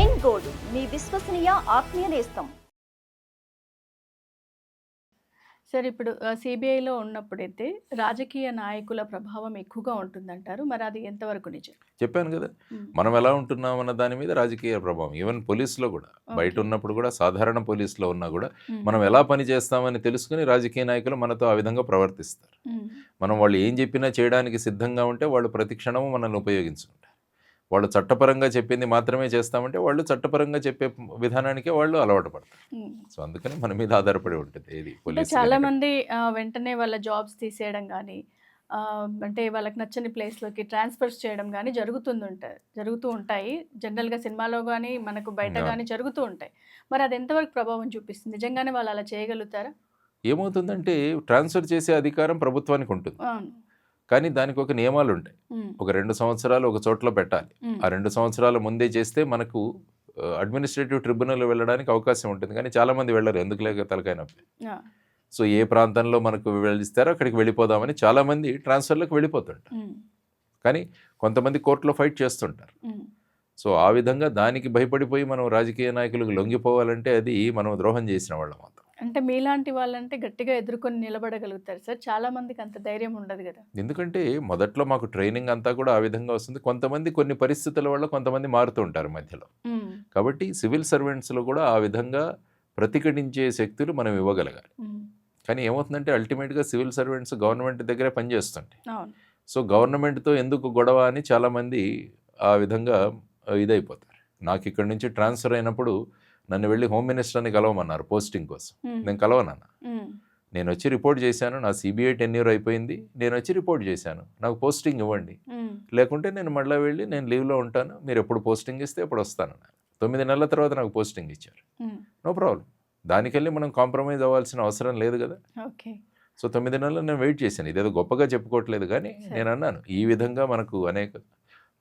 ఎన్ gold మీ విశ్వసనీయ ఆత్మీయ నేస్తం సార్ ఇప్పుడు సిబిఐలో ఉన్నప్పుడైతే రాజకీయ నాయకుల ప్రభావం ఎక్కువగా ఉంటుందంటారు మరి అది ఎంతవరకు నిజం చెప్పాను కదా. మనం ఎలా ఉంటున్నాం అన్న దాని మీద రాజకీయ ప్రభావం ఈవెన్ పోలీసులో కూడా బయట. ఉన్నప్పుడు కూడా సాధారణ పోలీసులో ఉన్నా కూడా. మనం ఎలా పని చేస్తామని తెలుసుకుని రాజకీయ నాయకులు మనతో ఆ విధంగా ప్రవర్తిస్తారు. మనం వాళ్ళు ఏం చెప్పినా చేయడానికి సిద్ధంగా ఉంటే వాళ్ళు ప్రతి క్షణము మనల్ని ఉపయోగించుకుంటారు వాళ్ళు చట్టపరంగా చెప్పింది మాత్రమే చేస్తామంటే వాళ్ళు చట్టపరంగా చెప్పే విధానానికే వాళ్ళు అలవాటు పడతారు. సో అందుకని మన మీద ఆధారపడి ఉంటుంది ఏది చాలా. మంది. వెంటనే వాళ్ళ జాబ్స్ తీసేయడం కానీ అంటే వాళ్ళకి నచ్చని ప్లేస్లోకి ట్రాన్స్ఫర్స్ చేయడం కానీ జరుగుతుంది ఉంటాయి జరుగుతూ ఉంటాయి. జనరల్గా సినిమాలో కానీ మనకు బయట. కానీ జరుగుతూ ఉంటాయి. మరి అది ఎంతవరకు ప్రభావం చూపిస్తుంది? నిజంగానే వాళ్ళు అలా చేయగలుగుతారా? ఏమవుతుందంటే ట్రాన్స్ఫర్ చేసే అధికారం ప్రభుత్వానికి ఉంటుంది. కానీ దానికి ఒక నియమాలు ఉంటాయి. ఒక రెండు సంవత్సరాలు ఒక చోట్ల పెట్టాలి. ఆ రెండు సంవత్సరాల ముందే చేస్తే మనకు అడ్మినిస్ట్రేటివ్ ట్రిబ్యునల్ వెళ్ళడానికి అవకాశం ఉంటుంది కానీ చాలా మంది వెళ్ళరు ఎందుకు లేక తలకాయ నొప్పి. సో ఏ ప్రాంతంలో మనకు వెళ్ళిస్తారో అక్కడికి వెళ్ళిపోదామని చాలా మంది ట్రాన్స్ఫర్లకు వెళ్ళిపోతుంటారు. కానీ కొంతమంది కోర్టులో ఫైట్ చేస్తుంటారు. సో ఆ విధంగా దానికి భయపడిపోయి మనం రాజకీయ నాయకులకు లొంగిపోవాలంటే అది మనం ద్రోహం చేసిన వాళ్ళం అంటే మీలాంటి వాళ్ళంటే గట్టిగా ఎదుర్కొని నిలబడగలుగుతారు సార్. చాలా మందికి అంత ధైర్యం ఉండదు కదా. ఎందుకంటే మొదట్లో మాకు ట్రైనింగ్ అంతా కూడా ఆ విధంగా వస్తుంది. కొంతమంది కొన్ని పరిస్థితుల వల్ల కొంతమంది మారుతూ ఉంటారు మధ్యలో. కాబట్టి సివిల్ సర్వెంట్స్లో కూడా ఆ విధంగా ప్రతిఘటించే శక్తులు మనం ఇవ్వగలగాలి. కానీ ఏమవుతుందంటే అల్టిమేట్గా సివిల్ సర్వెంట్స్ గవర్నమెంట్ దగ్గరే పనిచేస్తుంటాయి. సో గవర్నమెంట్తో ఎందుకు గొడవ అని చాలామంది ఆ విధంగా ఇదైపోతారు. నాకు ఇక్కడ నుంచి ట్రాన్స్ఫర్ అయినప్పుడు నన్ను వెళ్ళి హోమ్ మినిస్టర్ని కలవమన్నారు పోస్టింగ్ కోసం. నేను కలవనన్నా. నేను వచ్చి రిపోర్ట్ చేశాను నా సిబిఐ టెన్యూర్ అయిపోయింది నేను వచ్చి రిపోర్ట్ చేశాను నాకు పోస్టింగ్ ఇవ్వండి. లేకుంటే నేను మళ్ళీ వెళ్ళి నేను లీవ్లో ఉంటాను మీరు ఎప్పుడు పోస్టింగ్ ఇస్తే ఎప్పుడు వస్తాను. తొమ్మిది నెలల తర్వాత నాకు పోస్టింగ్ ఇచ్చారు. నో ప్రాబ్లం దానికెళ్ళి మనం కాంప్రమైజ్ అవ్వాల్సిన అవసరం లేదు కదా ఓకే సో తొమ్మిది నెలలు నేను వెయిట్ చేశాను ఇదేదో గొప్పగా చెప్పుకోవట్లేదు కానీ. నేను అన్నాను ఈ విధంగా మనకు అనేక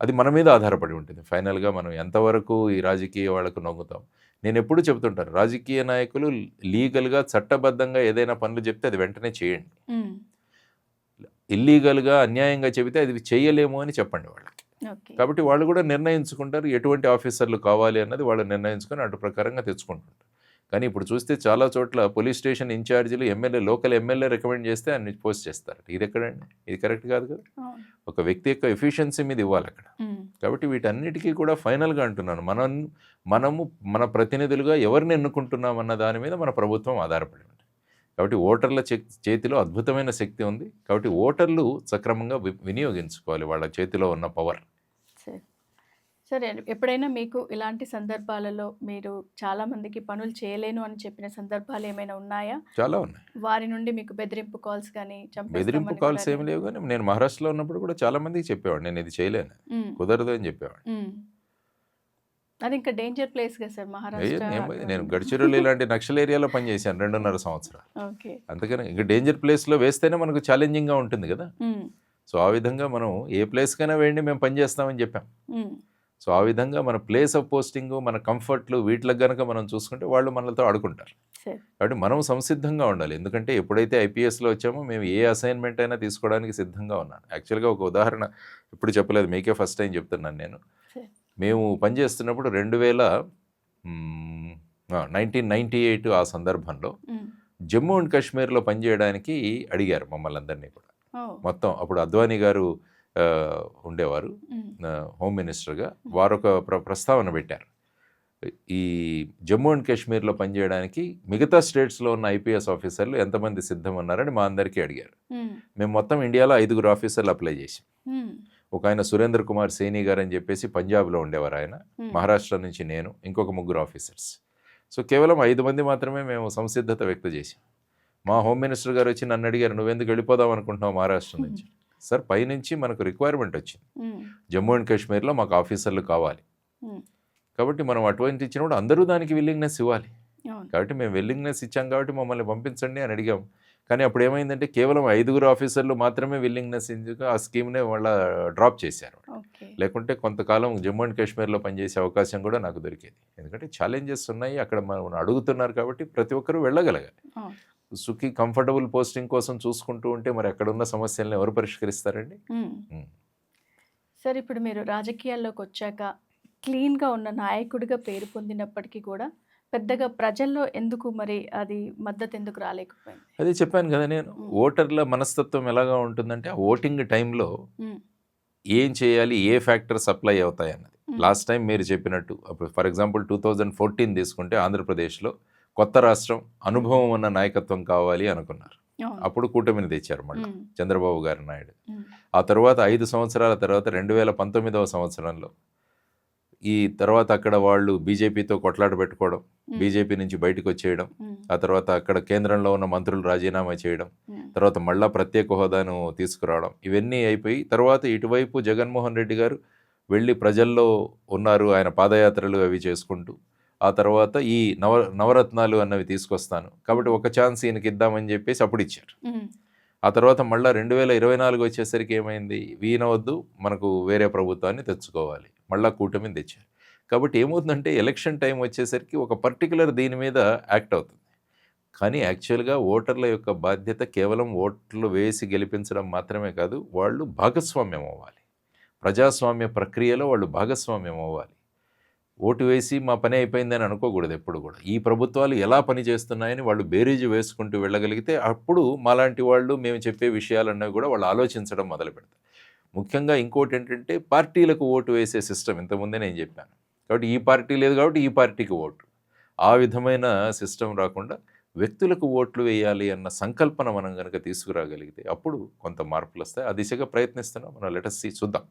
అది మన మీద ఆధారపడి ఉంటుంది. ఫైనల్గా మనం ఎంతవరకు ఈ రాజకీయ వాళ్ళకు నొంగుతాం నేను ఎప్పుడు చెబుతుంటాను రాజకీయ నాయకులు లీగల్గా చట్టబద్ధంగా ఏదైనా పనులు చెప్తే అది వెంటనే చేయండి. ఇల్లీగల్గా అన్యాయంగా చెబితే అది చేయలేము అని చెప్పండి వాళ్ళకి. కాబట్టి వాళ్ళు కూడా నిర్ణయించుకుంటారు ఎటువంటి ఆఫీసర్లు కావాలి అన్నది వాళ్ళు నిర్ణయించుకొని అటు ప్రకారంగా తెచ్చుకుంటుంటారు. కానీ ఇప్పుడు చూస్తే చాలా చోట్ల పోలీస్ స్టేషన్ ఇన్ఛార్జీలు ఎమ్మెల్యే లోకల్ ఎమ్మెల్యే రికమెండ్ చేస్తే అన్ని పోస్ట్ చేస్తారు. ఇది ఎక్కడండి? ఇది కరెక్ట్ కాదు కదా? ఒక వ్యక్తి యొక్క ఎఫిషియన్సీ మీద ఇవ్వాలి అక్కడ. కాబట్టి వీటన్నిటికీ కూడా ఫైనల్గా అంటున్నాను. మనం మనము మన ప్రతినిధులుగా ఎవరిని ఎన్నుకుంటున్నాం అన్న దాని మీద మన ప్రభుత్వం ఆధారపడి ఉంది. కాబట్టి ఓటర్ల చేతిలో అద్భుతమైన శక్తి ఉంది. కాబట్టి ఓటర్లు సక్రమంగా వినియోగించుకోవాలి. వాళ్ళ చేతిలో ఉన్న పవర్. సరే ఎప్పుడైనా మీకు ఇలాంటి సందర్భాలలో మీరు చాలా మందికి పనులు చేయలేను అని చెప్పిన సందర్భాలు ఏమైనా ఉన్నాయా? చాలా ఉన్నాయి. వారి నుండి మీకు బెదిరింపు కాల్స్ కానీ బెదిరింపు కాల్స్ ఏమి లేవు కానీ నేను మహారాష్ట్రలో ఉన్నప్పుడు కూడా చాలా మందికి చెప్పేవాడు నేను ఇది చేయలేను. కుదరదు అని చెప్పేవాడు. అది ఇంకా డేంజర్ ప్లేస్ కదా సార్ మహారాష్ట్ర నేను- గడ్చిరోలి ఇలాంటి నక్సల్ ఏరియాలో పనిచేశాను రెండున్నర సంవత్సరాలు. ఓకే. అందుకని ఇంకా డేంజర్ ప్లేస్లో వేస్తేనే మనకు ఛాలెంజింగ్గా ఉంటుంది కదా. సో ఆ విధంగా మనం ఏ ప్లేస్కైనా వేయండి మేము పని చేస్తామని చెప్పాం. సో ఆ విధంగా మన ప్లేస్ ఆఫ్ పోస్టింగ్ మన కంఫర్ట్లు వీటికి గనక మనం చూసుకుంటే వాళ్ళు మనతో ఆడుకుంటారు. కాబట్టి మనం సంసిద్ధంగా ఉండాలి. ఎందుకంటే ఎప్పుడైతే ఐపీఎస్లో వచ్చామో మేము ఏ అసైన్మెంట్ అయినా తీసుకోవడానికి సిద్ధంగా ఉన్నాను. యాక్చువల్గా ఒక ఉదాహరణ ఇప్పుడు చెప్పలేదు మీకే ఫస్ట్ టైం చెప్తున్నాను నేను. మేము పనిచేస్తున్నప్పుడు రెండు వేల నైన్టీన్ నైంటీ ఎయిట్ ఆ సందర్భంలో మ్మ్. జమ్మూ అండ్ కాశ్మీర్లో పనిచేయడానికి అడిగారు మమ్మల్ని అందరినీ కూడా. మొత్తం అప్పుడు అద్వానీ గారు ఉండేవారు. హోమ్ మినిస్టర్గా వారు ఒక ప్ర ప్రస్తావన పెట్టారు. ఈ జమ్మూ అండ్ కాశ్మీర్లో పనిచేయడానికి మిగతా స్టేట్స్లో ఉన్న ఐపీఎస్ ఆఫీసర్లు ఎంతమంది సిద్ధం ఉన్నారని మా అందరికీ అడిగారు. మ్మ్. మొత్తం ఇండియాలో ఐదుగురు ఆఫీసర్లు అప్లై చేసాం. ఒక ఆయన సురేంద్ర కుమార్ సేని గారు అని చెప్పేసి పంజాబ్లో ఉండేవారు ఆయన. మహారాష్ట్ర నుంచి నేను ఇంకొక ముగ్గురు ఆఫీసర్స్. సో కేవలం ఐదు మంది మాత్రమే మేము సంసిద్ధత వ్యక్తం చేసాం మా హోమ్ మినిస్టర్ గారు వచ్చి నన్ను అడిగారు నువ్వెందుకు వెళ్ళిపోదాం అనుకుంటున్నావు మహారాష్ట్ర నుంచి? సార్ పైనుంచి మనకు రిక్వైర్మెంట్ వచ్చింది. మ్మ్. జమ్మూ అండ్ కాశ్మీర్లో మాకు ఆఫీసర్లు కావాలి. కాబట్టి మనం అటువంటి ఇచ్చినప్పుడు అందరూ దానికి విల్లింగ్నెస్ ఇవ్వాలి. కాబట్టి మేము విల్లింగ్నెస్ ఇచ్చాం కాబట్టి మమ్మల్ని పంపించండి అని అడిగాం. కానీ అప్పుడు ఏమైందంటే కేవలం ఐదుగురు ఆఫీసర్లు మాత్రమే విల్లింగ్నెస్ ఇందుకు ఆ స్కీమ్నే వాళ్ళ డ్రాప్ చేశారు. లేకుంటే కొంతకాలం జమ్మూ అండ్ కాశ్మీర్లో పనిచేసే అవకాశం కూడా నాకు దొరికేది. ఎందుకంటే ఛాలెంజెస్ ఉన్నాయి అక్కడ మనం అడుగుతున్నారు కాబట్టి ప్రతి ఒక్కరూ వెళ్ళగలగాలి. సుఖి కంఫర్టబుల్ పోస్టింగ్ కోసం చూసుకుంటూ ఉంటే మరి అక్కడ ఉన్న సమస్యలను ఎవరు పరిష్కరిస్తారండి. సార్ ఇప్పుడు మీరు రాజకీయాల్లోకి వచ్చాక క్లీన్‌గా ఉన్న నాయకుడిగా పేరు పొందినప్పటికీ కూడా పెద్దగా ప్రజల్లో ఎందుకు మరి అది మద్దతు ఎందుకు రాలేకపోయింది? అదే చెప్పాను కదా నేను. ఓటర్ల మనస్తత్వం ఎలాగా ఉంటుందంటే, ఆ ఓటింగ్ టైంలో. ఏం చేయాలి? ఏ ఫ్యాక్టర్స్ అప్లై అవుతాయన్నది. హ్మ్. లాస్ట్ టైం మీరు చెప్పినట్టు అప్పుడు ఫర్ ఎగ్జాంపుల్ 2014 తీసుకుంటే ఆంధ్రప్రదేశ్‌లో కొత్త రాష్ట్రం, అనుభవం ఉన్న నాయకత్వం కావాలి అనుకున్నారు. అప్పుడు కూటమిని తెచ్చారు మళ్ళా. చంద్రబాబు గారి నాయుడు. ఆ తర్వాత 5 సంవత్సరాల తర్వాత 2019వ సంవత్సరంలో ఈ తర్వాత అక్కడ వాళ్ళు బీజేపీతో కొట్లాట పెట్టుకోవడం. బీజేపీ నుంచి బయటకొచ్చేయడం, హ్మ్. ఆ తర్వాత అక్కడ కేంద్రంలో ఉన్న మంత్రులు రాజీనామా చేయడం. తర్వాత మళ్ళా ప్రత్యేక హోదాను తీసుకురావడం ఇవన్నీ అయిపోయి తర్వాత ఇటువైపు జగన్మోహన్ రెడ్డి గారు వెళ్ళి ప్రజల్లో ఉన్నారు ఆయన పాదయాత్రలు అవి చేసుకుంటూ ఆ తర్వాత ఈ నవ నవరత్నాలు అన్నవి తీసుకొస్తాను. కాబట్టి ఒక ఛాన్స్ ఈయనకి ఇద్దామని చెప్పేసి అప్పుడు ఇచ్చారు. ఆ తర్వాత మళ్ళీ రెండు వేల ఇరవై నాలుగు వచ్చేసరికి ఏమైంది? ఈయన వద్దు మనకు వేరే ప్రభుత్వాన్ని తెచ్చుకోవాలి. మళ్ళా కూటమిని తెచ్చారు. కాబట్టి ఏమవుతుందంటే ఎలక్షన్ టైం వచ్చేసరికి ఒక పర్టికులర్ దీని మీద యాక్ట్ అవుతుంది. కానీ యాక్చువల్గా ఓటర్ల యొక్క బాధ్యత కేవలం ఓట్లు వేసి గెలిపించడం మాత్రమే కాదు వాళ్ళు భాగస్వామ్యం అవ్వాలి. ప్రజాస్వామ్య ప్రక్రియలో వాళ్ళు భాగస్వామ్యం అవ్వాలి. ఓటు వేసి మా పని అయిపోయిందని అనుకోకూడదు ఎప్పుడు కూడా. ఈ ప్రభుత్వాలు ఎలా పని చేస్తున్నాయని వాళ్ళు బేరీజు వేసుకుంటూ వెళ్ళగలిగితే అప్పుడు మాలాంటి వాళ్ళు మేము చెప్పే విషయాలన్నవి కూడా వాళ్ళు ఆలోచించడం మొదలు పెడతారు ముఖ్యంగా ఇంకోటి ఏంటంటే పార్టీలకు ఓటు వేసే సిస్టమ్ ఇంతకుముందే నేను చెప్పాను. కాబట్టి ఈ పార్టీ లేదు కాబట్టి ఈ పార్టీకి ఓటు. ఆ విధమైన సిస్టమ్ రాకుండా వ్యక్తులకు ఓట్లు వేయాలి అన్న సంకల్పన మనం కనుక తీసుకురాగలిగితే అప్పుడు కొంత మార్పులు వస్తాయి. ఆ దిశగా ప్రయత్నిస్తున్నాం. మనం లెటస్ చూద్దాం.